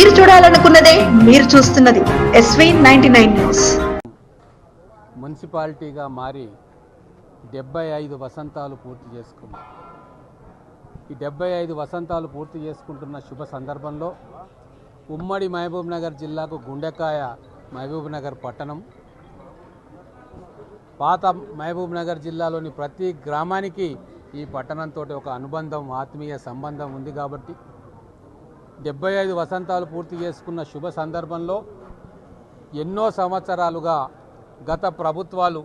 మీరు చూడాలనుకున్నదే మీరు చూస్తున్నది ఎస్వీ నైన్టీ నైన్ న్యూస్ మున్సిపాలిటీగా మారి డెబ్బై ఐదు వసంతాలు పూర్తి చేసుకుంది ఈ డెబ్బై ఐదు వసంతాలు పూర్తి చేసుకుంటున్న శుభ సందర్భంలో ఉమ్మడి మహబూబ్ నగర్ జిల్లాకు గుండెకాయ మహబూబ్ నగర్ పట్టణం పాత మహబూబ్ నగర్ జిల్లాలోని ప్రతి గ్రామానికి ఈ పట్టణంతో ఒక అనుబంధం ఆత్మీయ సంబంధం ఉంది కాబట్టి డెబ్బై ఐదు వసంతాలు పూర్తి చేసుకున్న శుభ సందర్భంలో ఎన్నో సంవత్సరాలుగా గత ప్రభుత్వాలు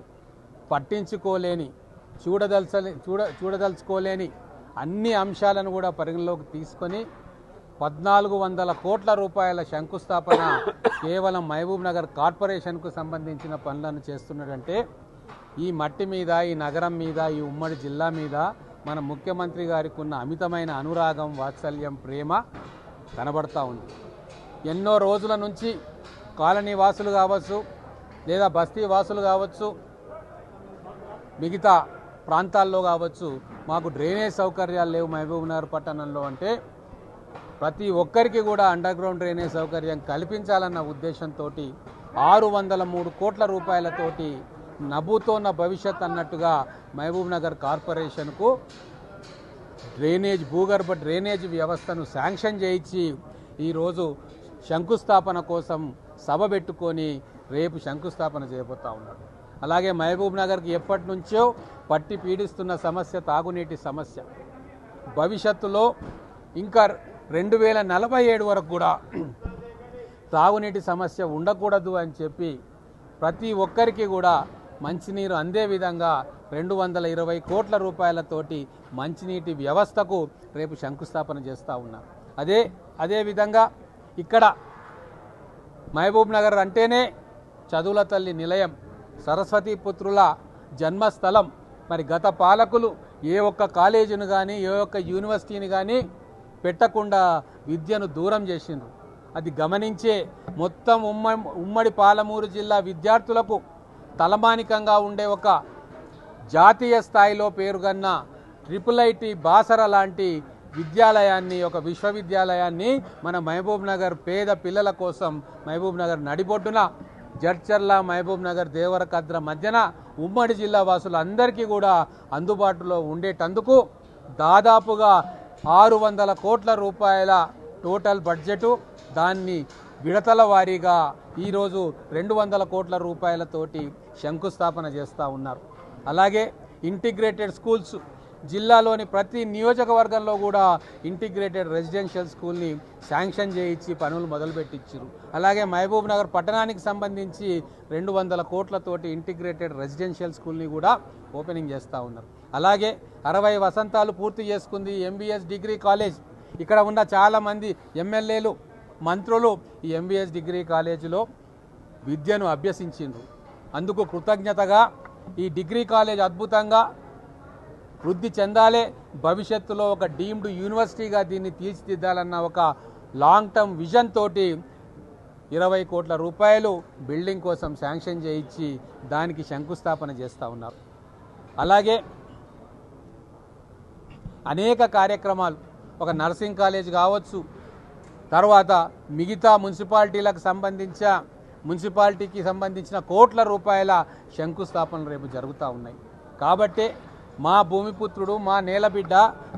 పట్టించుకోలేని చూడదలచని చూడ చూడదలుచుకోలేని అన్ని అంశాలను కూడా పరిగణలోకి తీసుకొని పద్నాలుగు వందల కోట్ల రూపాయల శంకుస్థాపన కేవలం మహబూబ్ నగర్ కార్పొరేషన్కు సంబంధించిన పనులను చేస్తున్నాడంటే ఈ మట్టి మీద ఈ నగరం మీద ఈ ఉమ్మడి జిల్లా మీద మన ముఖ్యమంత్రి గారికి ఉన్న అమితమైన అనురాగం వాత్సల్యం ప్రేమ కనబడతా ఉంది. ఎన్నో రోజుల నుంచి కాలనీ వాసులు కావచ్చు లేదా బస్తీ వాసులు కావచ్చు మిగతా ప్రాంతాల్లో కావచ్చు మాకు డ్రైనేజ్ సౌకర్యాలు లేవు మహబూబ్నగర్ పట్టణంలో అంటే ప్రతి ఒక్కరికి కూడా అండర్ గ్రౌండ్ డ్రైనేజ్ సౌకర్యం కల్పించాలన్న ఉద్దేశంతో ఆరు వందల మూడు కోట్ల రూపాయలతోటి నభూతోన్న భవిష్యత్ అన్నట్టుగా మహబూబ్ నగర్ కార్పొరేషన్కు డ్రైనేజ్ భూగర్భ డ్రైనేజ్ వ్యవస్థను శాంక్షన్ చేయించి ఈరోజు శంకుస్థాపన కోసం సభ పెట్టుకొని రేపు శంకుస్థాపన చేయబోతా ఉన్నాడు. అలాగే మహబూబ్ నగర్కి ఎప్పటి నుంచో పట్టి పీడిస్తున్న సమస్య తాగునీటి సమస్య. భవిష్యత్తులో ఇంకా రెండు వేల నలభై ఏడు వరకు కూడా తాగునీటి సమస్య ఉండకూడదు అని చెప్పి ప్రతి ఒక్కరికి కూడా మంచినీరు అందే విధంగా రెండు వందల ఇరవై కోట్ల రూపాయలతోటి మంచినీటి వ్యవస్థకు రేపు శంకుస్థాపన చేస్తూ ఉన్నారు అదే అదే విధంగా ఇక్కడ మహబూబ్ నగర్ అంటేనే చదువుల తల్లి నిలయం సరస్వతి పుత్రుల జన్మస్థలం. మరి గత పాలకులు ఏ ఒక్క కాలేజీని కానీ ఏ ఒక్క యూనివర్సిటీని కానీ పెట్టకుండా విద్యను దూరం చేసిండ్రు. అది గమనించే మొత్తం ఉమ్మ ఉమ్మడి పాలమూరు జిల్లా విద్యార్థులకు తలమానికంగా ఉండే ఒక జాతీయ స్థాయిలో పేరుగన్న ట్రిపుల్ ఐటి బాసర లాంటి విద్యాలయాన్ని ఒక విశ్వవిద్యాలయాన్ని మన మహబూబ్ నగర్ పేద పిల్లల కోసం మహబూబ్ నగర్ నడిబొడ్డున జడ్చర్ల మహబూబ్ నగర్ దేవరకద్ర మధ్యన ఉమ్మడి జిల్లా వాసులందరికీ కూడా అందుబాటులో ఉండేటందుకు దాదాపుగా ఆరు వందల కోట్ల రూపాయల టోటల్ బడ్జెటు దాన్ని విడతల వారీగా ఈరోజు రెండు వందల కోట్ల రూపాయలతోటి శంకుస్థాపన చేస్తూ ఉన్నారు. అలాగే ఇంటిగ్రేటెడ్ స్కూల్స్ జిల్లాలోని ప్రతి నియోజకవర్గంలో కూడా ఇంటిగ్రేటెడ్ రెసిడెన్షియల్ స్కూల్ని శాంక్షన్ చేయించి పనులు మొదలుపెట్టించారు అలాగే మహబూబ్ నగర్ పట్టణానికి సంబంధించి రెండు వందల కోట్లతోటి ఇంటిగ్రేటెడ్ రెసిడెన్షియల్ స్కూల్ని కూడా ఓపెనింగ్ చేస్తూ ఉన్నారు. అలాగే అరవై వసంతాలు పూర్తి చేసుకుంది ఎంబీఎస్ డిగ్రీ కాలేజ్. ఇక్కడ ఉన్న చాలామంది ఎమ్మెల్యేలు మంత్రులు ఈ ఎంబీఎస్ డిగ్రీ కాలేజీలో విద్యను అభ్యసించిండ్రు. అందుకు కృతజ్ఞతగా ఈ డిగ్రీ కాలేజ్ అద్భుతంగా వృద్ధి చెందాలే. భవిష్యత్తులో ఒక డీమ్డ్ యూనివర్సిటీగా దీన్ని తీర్చిదిద్దాలన్న ఒక లాంగ్ టర్మ్ విజన్ తోటి ఇరవై కోట్ల రూపాయలు బిల్డింగ్ కోసం శాంక్షన్ చేయించి దానికి శంకుస్థాపన చేస్తూ ఉన్నారు. అలాగే అనేక కార్యక్రమాలు ఒక నర్సింగ్ కాలేజ్ కావచ్చు తర్వాత మిగతా మున్సిపాలిటీలకు సంబంధించిన మున్సిపాలిటీకి సంబంధించిన కోట్ల రూపాయల శంకుస్థాపనలు రేపు జరుగుతూ ఉన్నాయి. కాబట్టి మా భూమిపుత్రుడు మా నేలబిడ్డ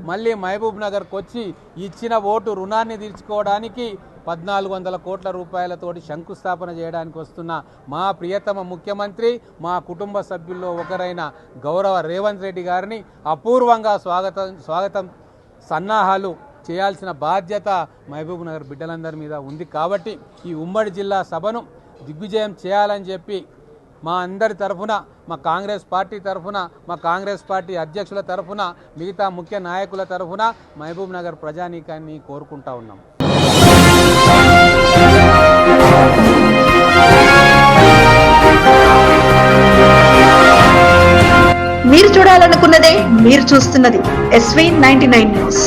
మళ్ళీ మహబూబ్ నగర్కి వచ్చి ఇచ్చిన ఓటు రుణాన్ని తీర్చుకోవడానికి పద్నాలుగు వందల కోట్ల రూపాయలతోటి శంకుస్థాపన చేయడానికి వస్తున్న మా ప్రియతమ ముఖ్యమంత్రి మా కుటుంబ సభ్యుల్లో ఒకరైన గౌరవ రేవంత్ రెడ్డి గారిని అపూర్వంగా స్వాగతం స్వాగతం సన్నాహాలు చేయాల్సిన బాధ్యత మహబూబ్ నగర్ బిడ్డలందరి మీద ఉంది కాబట్టి ఈ ఉమ్మడి జిల్లా సభను దిగ్విజయం చేయాలని చెప్పి మా అందరి తరఫున మా కాంగ్రెస్ పార్టీ తరఫున మా కాంగ్రెస్ పార్టీ అధ్యక్షుల తరఫున మిగతా ముఖ్య నాయకుల తరఫున మహబూబ్ నగర్ ప్రజానీకాన్ని కోరుకుంటా ఉన్నాం. మీరు చూడాలనుకున్నదే మీరు చూస్తున్నది ఎస్వీ నైన్టీ నైన్ న్యూస్